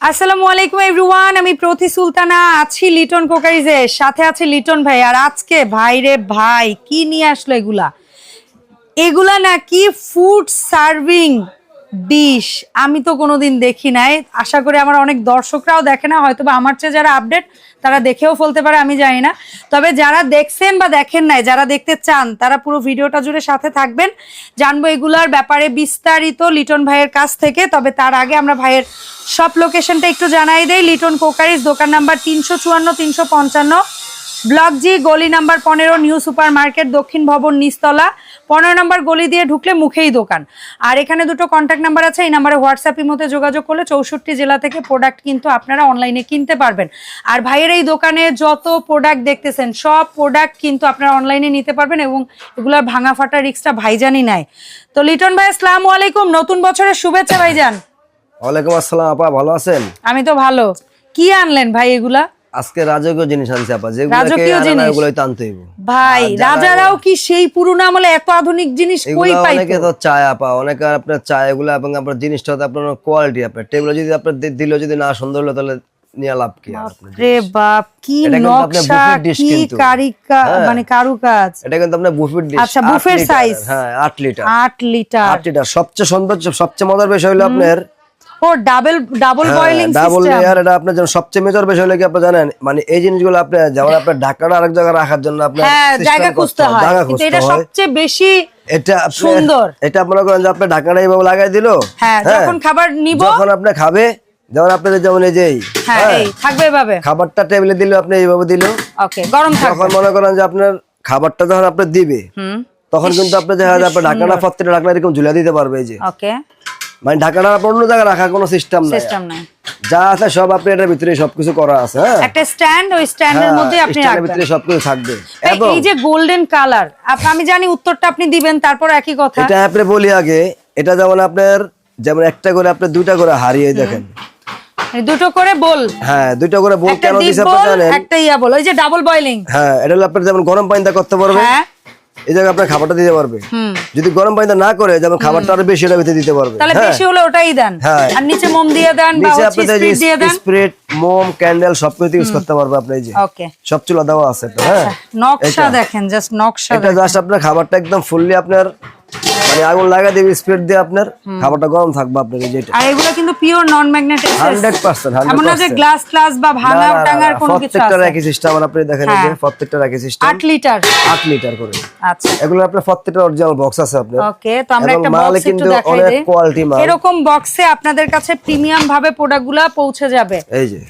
আসসালামু আলাইকুম এভরিওয়ান আমি প্রতি সুলতানা আছি লিটন কোকারিজে। সাথে আছে লিটন ভাই। আর আজকে ভাই রে ভাই, কি নিয়ে আসলো এগুলা? এগুলা নাকি ফুড সার্ভিং ডিশ আমি তো কোনোদিন দেখি নাই। আশা করি আমার অনেক দর্শকরাও দেখে না হয়তো বা আমার চেয়ে যারা আপডেট তারা দেখেও ফেলতে পারে, আমি জানি না। তবে যারা দেখছেন বা দেখেন নাই, যারা দেখতে চান, তারা পুরো ভিডিওটা জুড়ে সাথে থাকবেন। জানব এগুলার ব্যাপারে বিস্তারিত লিটন ভাইয়ের কাছ থেকে, তবে তার আগে আমরা ভাইয়ের সব লোকেশনটা একটু জানাই দেই। লিটন কোকারিজ দোকান নাম্বার তিনশো চুয়ান্ন, তিনশো পঞ্চান্ন। ব্লক জি গলি নাম্বার পনেরো নিউ সুপার মার্কেট দক্ষিণ ভবন নিস্তলা পনেরো নাম্বার গলি দিয়ে ঢুকলে মুখেই দোকান। আর এখানে দুটো কন্ট্যাক্ট নাম্বার আছে এই নাম্বারে হোয়াটসঅ্যাপের মধ্যে যোগাযোগ করলে চৌষট্টি জেলা থেকে প্রোডাক্ট কিন্তু আপনারা অনলাইনে কিনতে পারবেন। আর ভাইয়ের এই দোকানে যত প্রোডাক্ট দেখতেছেন সব প্রোডাক্ট কিন্তু আপনারা অনলাইনে নিতে পারবেন এবং এগুলোর ভাঙা ফাটা রিক্সটা ভাইজানই নেয়। তো লিটন ভাই আসসালামু আলাইকুম। নতুন বছরের শুভেচ্ছা ভাইজান। ওয়ালাইকুম আসসালাম আপা ভালো আছেন? আমি তো ভালো। কি আনলেন ভাই এগুলা? আজকে রাজকীয় জিনিস আনছি আপা যেগুলো রাজকীয় ওগুলোই তো আনতে হইব। ভাই রাজারাও কি সেই পুরনো আমলে এত আধুনিক জিনিস কই পাইতো? অনেকে তো চায় আপা অনেকে আপনার চায় এগুলো এবং আপনার জিনিসটা আপনার কোয়ালিটি আপনার টেবিল যদি আপনার দি- দিলেও যদি না সুন্দর হলো তাহলে নিয়ে লাভ কি আর? রে বাপ কি নকশা কি কারিকা মানে কারুকাজ? এটা কিন্তু আপনার বুফেট ডিশ আচ্ছা, buffet size। হ্যাঁ আট লিটার আট লিটার আট লিটার সবচেয়ে সৌন্দর্য সবচেয়ে মজার বিষয় হলো আপনার ও double double boiling double layer এটা আপনার সবচেয়ে মেজর বিষয় হলো কি আপনি জানেন? মানে এই জিনিসগুলো আপনি যেমন আপনার ঢাকাটা আরেক জায়গায় রাখার জন্য আপনার হ্যাঁ জায়গা খুঁজতে হয় কিন্তু এটা হয়। সবচেয়ে বেশি এটা সুন্দর। এটা মনে করেন যে আপনি ঢাকাটা এইভাবে লাগাই দিল? হ্যাঁ যখন খাবার নিব যখন আপনি খাবে যেমন আপনাদের যেমন এই যে হ্যাঁ হ্যাঁ, থাকবে এভাবে। খাবারটা টেবিলে দিল আপনি এইভাবে দিল। ওকে গরম থাকবে। তখন মনে করেন যে আপনার খাবারটা যখন আপনি দিবে হুম। তখন কিন্তু আপনি দেখা আপনার ঢাকাটা ঢাকনা এরকম ঝুলে দিতে পারবে এই যে। ওকে। মানে ঢাকাটা আপনার অন্য জায়গায় রাখার কোনো সিস্টেম নাই। সিস্টেম নাই। যা আছে সব আপনি এটার ভিতরে সবকিছু করা আছে হ্যাঁ? একটা স্ট্যান্ড ওই স্ট্যান্ডের মধ্যে আপনি রাখবেন। ভিতরে সবকিছু থাকবে। এবং এই যে গোল্ডেন কালার আপনি আমি জানি উত্তরটা আপনি দিবেন তারপর একই কথা। এটা আপনি বলি আগে এটা যেমন আপনার যেমন একটা করে আপনি দুইটা করে হারিয়ে দেখেন। দুটো করে বল। হ্যাঁ দুটো করে বল কেন দিছে আপনি জানেন? একটা ইয়া বল ওই যে ডাবল বয়লিং হ্যাঁ এটা হলো আপনার যেমন গরম পানিতে করতে পারবে হ্যাঁ। এই জায়গায় আপনার খাবারটা দিতে পারবে। যদি গরম পানিতে না করে যেমন খাবারটা আরও বেশি দিতে পারবে। তাহলে বেশি হলে ওটাই দেন। হ্যাঁ। আর নিচে মোম দিয়ে দেন বা স্প্রিট দিয়ে দেন। স্প্রিট মোম ক্যান্ডেল সবকিছু ইউজ করতে পারবে আপনি এই যে। ওকে। সব চুলা দেওয়া আছে তো হ্যাঁ। নকশা দেখেন জাস্ট নকশা এটা জাস্ট আপনার খাবারটা একদম ফুললি আপনার মানে আগুন লাগা দিবে স্প্রিট দিয়ে আপনার খাবারটা গরম থাকবে আপনার এই যেটা। আর এগুলো কিন্তু pure non magnetic hundred percent এমন না যে গ্লাস ক্লাস বা ভাঙা টাঙার কোনো কিছু প্রত্যেকটা আছে? একই সিস্টেম আপনি দেখেন এই যে প্রত্যেকটা একই সিস্টেম আট লিটার আট লিটার করে। আচ্ছা। এগুলো আপনার প্রত্যেকটা অরিজিনাল বক্স আছে আপনার। ওকে তো আমরা একটা বক্স একটু দেখাই দেই। কোয়ালিটি মাল। এরকম বক্সে আপনাদের কাছে প্রিমিয়াম ভাবে প্রোডাক্টগুলো পৌঁছে যাবে। এই যে।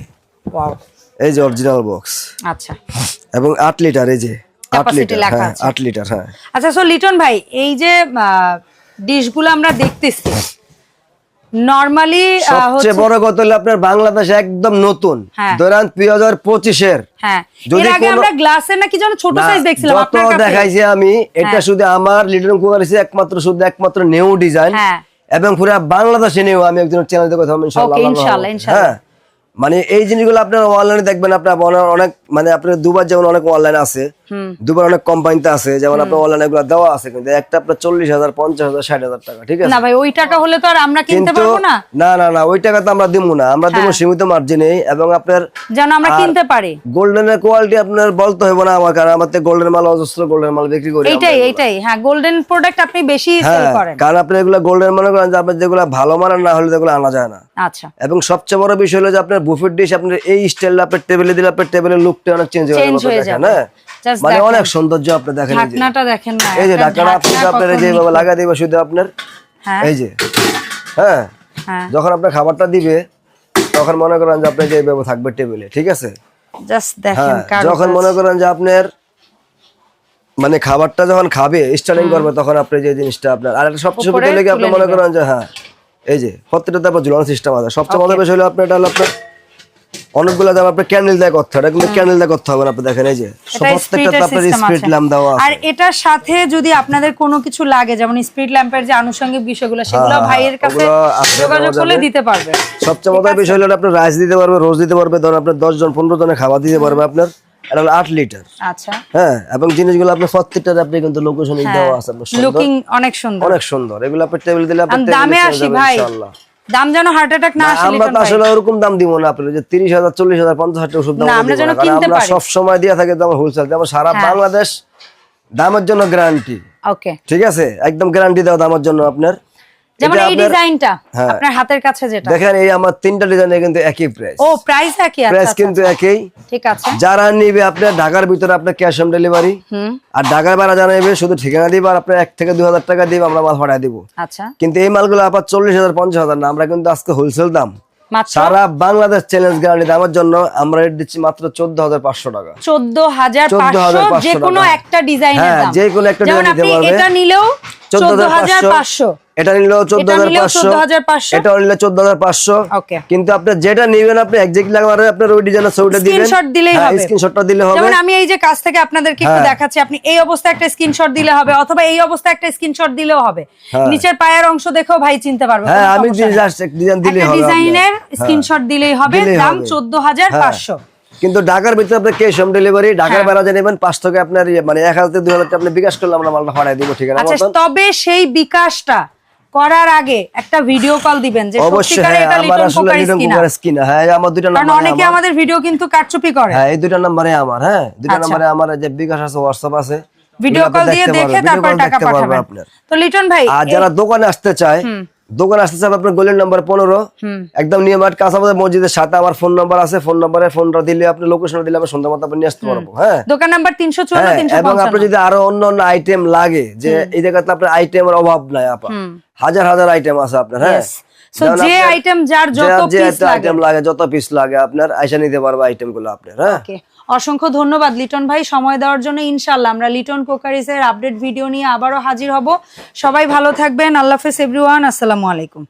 ওয়াও এই যে অরিজিনাল বক্স আচ্ছা। এবং আট লিটার এই যে। লিটার লেখা হ্যাঁ আছে। আট লিটার হ্যাঁ। আচ্ছা সো লিটন ভাই এই যে ডিশগুলো আমরা দেখতেছি নরমালি সবচেয়ে বড় কথা হলো আপনার বাংলাদেশে একদম নতুন। হ্যাঁ। ধরেন দুই হাজার হ্যাঁ। এর আগে আমরা গ্লাসের নাকি যেন ছোট সাইজ দেখছিলাম আপনার কাছে? হ্যাঁ। দেখাইছি আমি এটা শুধু আমার লিটন কুকার একমাত্র শুধু একমাত্র নিউ ডিজাইন হ্যাঁ। এবং পুরো বাংলাদেশে নিউ আমি একজন চ্যানেলে কথা ইনশাআল্লাহ ইনশাআল্লাহ, ইনশাআল্লাহ। হ্যাঁ। মানে এই জিনিসগুলো আপনার অনলাইনে দেখবেন আপনার অনেক মানে আপনার দুবার যেমন অনেক অনলাইন আছে দুবার অনেক কোম্পানিতে আছে যেমন আপনার অনলাইনে এগুলো দেওয়া আছে কিন্তু একটা আপনার চল্লিশ হাজার পঞ্চাশ হাজার ষাট হাজার টাকা ঠিক আছে? না ভাই ওই টাকা হলে তো আর আমরা কিনতে পারব না। না না না ওই টাকা তো আমরা দিব না। আমরা দিব হ্যাঁ। সীমিত মার্জিনে এবং আপনার যেন আমরা কিনতে পারি। গোল্ডেনের কোয়ালিটি আপনার বলতে হবে না আমার কারণ আমার গোল্ডেন মাল অজস্র গোল্ডেন মাল বিক্রি করি এইটাই এইটাই। হ্যাঁ গোল্ডেন প্রোডাক্ট আপনি বেশি সেল হ্যাঁ করেন। কারণ আপনি এগুলো গোল্ডেন মনে করেন যে আপনার যেগুলো ভালো মানের না হলে যেগুলো আনা যায় না। আচ্ছা। এবং সবচেয়ে বড় বিষয় হলো যে আপনার বুফেট ডিশ আপনার এই স্টাইল আপনার টেবিলে দিলে আপনার টেবিলের লুকটা অনেক চেঞ্জ হয়ে যাবে। হয়ে? হ্যাঁ মানে অনেক সৌন্দর্য আপনি দেখেন ঢাকনাটা দেখেন না এই যে ঢাকনা আপনি আপনার যেভাবে। লাগা দিবে শুধু আপনার? হ্যাঁ। এই যে। হ্যাঁ? হ্যাঁ। যখন আপনার খাবারটা দিবে তখন মনে করেন যে আপনার যে এইভাবে থাকবে টেবিলে ঠিক আছে? জাস্ট দেখেন হ্যাঁ যখন মনে করেন যে আপনার মানে খাবারটা যখন খাবে স্টার্টিং করবে তখন আপনি যে জিনিসটা আপনার আর একটা সবচেয়ে সুবিধা লেগে আপনি মনে করেন যে হ্যাঁ এই যে প্রত্যেকটা তারপর ঝুলানো সিস্টেম আছে। সবচেয়ে মজার বিষয় হলো আপনার এটা হলো আপনার অনেকগুলো দাম আপনার ক্যান্ডেল দিয়ে করতে হবে কিন্তু ক্যান্ডেল দিয়ে করতে হবে আপনি দেখেন এই যে প্রত্যেকটা আপনার স্পিড ল্যাম্প দেওয়া আর এটার সাথে যদি আপনাদের কোনো কিছু লাগে যেমন স্পিড ল্যাম্পের যে আনুষঙ্গিক বিষয়গুলো সেগুলো হ্যাঁ, ভাইয়ের কাছে যোগাযোগ করলে দিতে পারবে। সবচেয়ে মজার বিষয় হলো আপনার রাইস দিতে পারবে রোজ দিতে পারবে ধরুন আপনার দশ জন পনেরো জনের খাবার দিতে পারবে আপনার এটা হলো আট লিটার আচ্ছা। হ্যাঁ এবং জিনিসগুলো আপনার প্রত্যেকটার আপনি কিন্তু লোকেশন দেওয়া আছে লুকিং অনেক সুন্দর। অনেক সুন্দর। এগুলো আপনি টেবিল দিলে আপনি দামে আসি ভাই। ইনশাআল্লাহ। দাম যেন হার্ট অ্যাটাক না আসে আমরা তো। আসলে ওরকম দাম দিব না আপনি যে তিরিশ হাজার চল্লিশ হাজার পঞ্চাশ হাজার ওষুধ দাম আমরা যেন কিনতে আমরা পারি। সব সময় দিয়ে থাকি যেমন হোলসেল যেমন সারা হ্যাঁ। বাংলাদেশ দামের জন্য গ্যারান্টি ওকে ঠিক আছে একদম গ্যারান্টি দাও দামের জন্য আপনার যেমন এই ডিজাইনটা হ্যাঁ। আপনার হাতের কাছে যেটা। দেখেন এই আমার তিনটা ডিজাইনে কিন্তু একই প্রাইস ও প্রাইস একই আচ্ছা প্রাইস আচ্ছা, কিন্তু একই। ঠিক আছে। যারা নিবে আপনার ঢাকার ভিতরে আপনার ক্যাশ অন ডেলিভারি আর ঢাকার বাইরে যারা নেবে শুধু ঠিকানা দিবে আর আপনার এক থেকে দুই হাজার টাকা দিবে আমরা মাল ভাড়া দিব। আচ্ছা। কিন্তু এই মালগুলো আবার চল্লিশ হাজার পঞ্চাশ হাজার না আমরা কিন্তু আজকে হোলসেল দাম। সারা বাংলাদেশ চ্যালেঞ্জ গ্যারান্টি দামের জন্য আমরা রেট দিচ্ছি মাত্র চোদ্দ হাজার পাঁচশো টাকা। চোদ্দ হাজার 14,500 যে কোনো একটা ডিজাইনের হ্যাঁ, যে কোনো একটা নিতে পারবে। এটা নিলেও হাজার পাঁচশো। এটা চোদ্দ হাজার নিলেও পাঁচশো। 14,500 এটা নিলে চোদ্দ হাজার পাঁচশো। কিন্তু আপনি যেটা নিবেন আপনি এক্সাক্টলি লাগাবার আপনার ওই ডিজাইনের ছবিটা দিবেন। দিলেই হবে। স্ক্রিনশটটা দিলে হবে। যেমন আমি এই যে কাছ থেকে আপনাদেরকে একটু হ্যাঁ। দেখাচ্ছি আপনি এই অবস্থায় একটা স্ক্রিনশট দিলে হবে অথবা এই অবস্থায় একটা স্ক্রিনশট দিলেও হবে। হ্যাঁ। নিচের পায়ের অংশ দেখেও ভাই চিনতে পারবে হ্যাঁ আমি জাস্ট ডিজাইন হবে ডিজাইনের স্ক্রিনশট দিলেই হবে দাম চোদ্দ হাজার হ্যাঁ। পাঁচশো। কিন্তু ঢাকার ভিতরে আপনার ক্যাশ অন ডেলিভারি ঢাকার হ্যাঁ। বাইরে যে নেবেন পাঁচ থেকে আপনার ইয়ে মানে এক হাজার দুই হাজার আপনি বিকাশ করলে আমরা মালটা ভাড়ায় দিব ঠিক আছে আচ্ছা তবে সেই বিকাশটা করার আগে একটা ভিডিও কল দিবেন যে সত্যিকারে হ্যাঁ এটা আমার লিটন আসলে কুকারিজ লিটন কিনা কুকারের হ্যাঁ আমার কারণ নাম্বার অনেকে আমাদের ভিডিও কিন্তু কারচুপি করে হ্যাঁ এই দুইটা নাম্বারে আমার হ্যাঁ আচ্ছা। নাম্বারে আমার যে বিকাশ আছে হোয়াটসঅ্যাপ আছে ভিডিও কল দিয়ে দেখে তারপর টাকা পাঠাবেন। তো লিটন ভাই আর যারা দোকানে আসতে চায় দোকানে আসতে চায় আপনার গোলের নাম্বার পনেরো। একদম নিয়মাট কাঁচাবাজার মসজিদের সাথে আমার ফোন নাম্বার আছে ফোন নাম্বারে ফোনটা দিলে আপনি লোকেশন দিলে আমি সন্ধ্যা মতো নিয়ে আসতে পারব হ্যাঁ? দোকান নাম্বার তিনশো হ্যাঁ, তিনশো এবং আপনার যদি আরও অন্য অন্য আইটেম লাগে যে এই জায়গাতে আপনার আইটেমের অভাব নাই আপা। হাজার হাজার আইটেম আছে আপনার হ্যাঁ? যে আইটেম যার যত পিস লাগে। যত পিস লাগে আপনার আইসা নিতে পারবে আইটেমগুলো আপনার হ্যাঁ? অসংখ্য ধন্যবাদ লিটন ভাই, সময় দেওয়ার জন্য ইনশাল্লাহ আমরা লিটন কোকারিসের আপডেট ভিডিও নিয়ে আবারও হাজির হব। সবাই ভালো থাকবেন। আল্লাহ হাফেজ এভরিওয়ান আসসালামু আলাইকুম।